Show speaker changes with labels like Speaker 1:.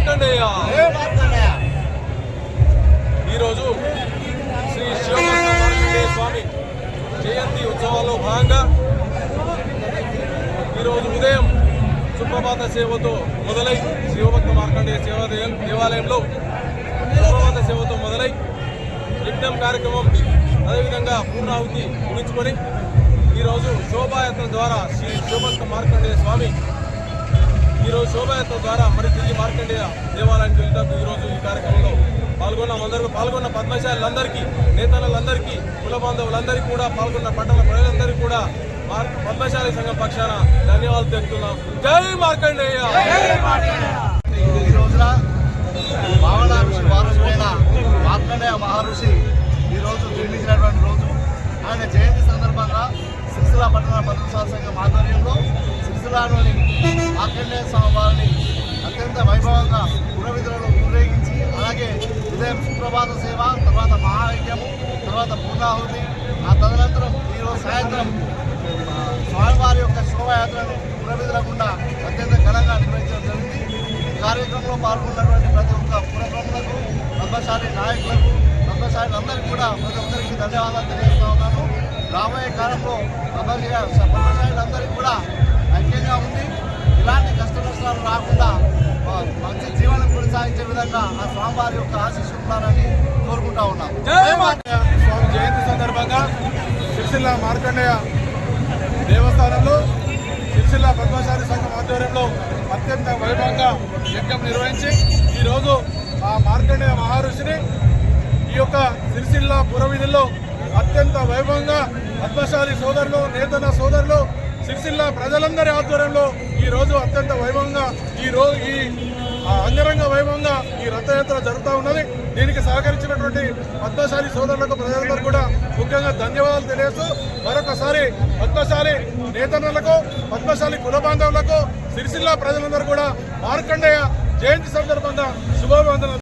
Speaker 1: మార్కండేయ ఈరోజు శ్రీ శివభక్త మార్కండేయ స్వామి జయంతి ఉత్సవాల్లో భాగంగా ఈరోజు ఉదయం సుప్రభాత సేవతో మొదలై శివభక్త మార్కండేయ సేవా దేవాలయంలో సుప్రభాత సేవతో మొదలై యజ్ఞం కార్యక్రమం అదేవిధంగా పూర్ణాహుతి ముగించుకొని ఈరోజు శోభాయాత్ర ద్వారా శ్రీ శివభక్త మార్కండేయ స్వామి శోభాయాత్ర ద్వారా మరి తిరిగి మార్కండేయ దేవాలయానికి వెళ్ళటకు ఈరోజు ఈ కార్యక్రమంలో పాల్గొన్న అందరూ పాల్గొన్న పద్మశాలందరికీ నేతలందరికీ కుల బాంధవులందరికీ కూడా పాల్గొన్న పట్టణ ప్రజలందరికీ కూడా పద్మశాలి సంఘం పక్షాన ధన్యవాదాలు తెలుపుతున్నాం. జై మార్కండేయ
Speaker 2: ఈ రోజున భావన వారసుడైన మార్కండేయ మహర్షి ఈ రోజు జన్మించినటువంటి రోజు. ఆయన జయంతి సందర్భంగా సిరిసిల్ల పట్టణ పద్మశాల సంఘం ఆధ్వర్యంలో సిరిసిల్లలోని మార్కండేయ స్వామి వారిని అత్యంత వైభవంగా పురవిధులను ఊరేగించి అలాగే ఉదయం సుప్రభాత సేవ తర్వాత మహాయజ్ఞము తర్వాత పూర్ణాహుతి ఆ తదనంతరం ఈరోజు సాయంత్రం స్వామివారి యొక్క శోభాయాత్రను పురవిధులకుండా అత్యంత ఘనంగా నిర్వహించడం జరిగింది. ఈ కార్యక్రమంలో పాల్గొన్నటువంటి ప్రతి ఒక్క పురప్రములకు పద్మశాలి నాయకులకు పద్మశాలందరికీ కూడా ప్రతి ఒక్కరికి ధన్యవాదాలు తెలియజేస్తా ఉన్నాను. రాబోయే కాలంలో పద్మశాలి పద్మశాలందరికీ కూడా ఐక్యంగా ఉండి ఇలాంటి కష్ట నష్టాలు రాకుండా మంచి జీవనం కొనసాగించే విధంగా ఆ స్వామివారి యొక్క ఉండాలని కోరుకుంటా ఉన్నాం.
Speaker 3: స్వామి జయంతి సందర్భంగా సిరిసిల్ల మార్కండేయ దేవస్థానంలో సిరిసిల్ల పద్మశాలి సంఘం ఆధ్వర్యంలో అత్యంత వైభవంగా యజ్ఞం నిర్వహించి ఈరోజు ఆ మార్కండేయ మహర్షిని ఈ యొక్క సిరిసిల్ల పురవీధుల్లో అత్యంత వైభవంగా పద్మశాలి సోదరులు నేతన సోదరులు సిరిసిల్ల ప్రజలందరి ఆధ్వర్యంలో ఈ రోజు అత్యంత వైభవంగా ఈ రోజు ఈ అంగరంగ వైభవంగా ఈ రథయాత్ర జరుగుతూ ఉన్నది. దీనికి సహకరించినటువంటి పద్మశాలి సోదరులకు ప్రజలందరూ కూడా ముఖ్యంగా ధన్యవాదాలు తెలియజేస్తూ మరొకసారి పద్మశాలి నేతన్నలకు పద్మశాలి కుల బాంధవులకు సిరిసిల్ల ప్రజలందరూ కూడా మార్కండేయ జయంతి సందర్భంగా శుభాభివందనలు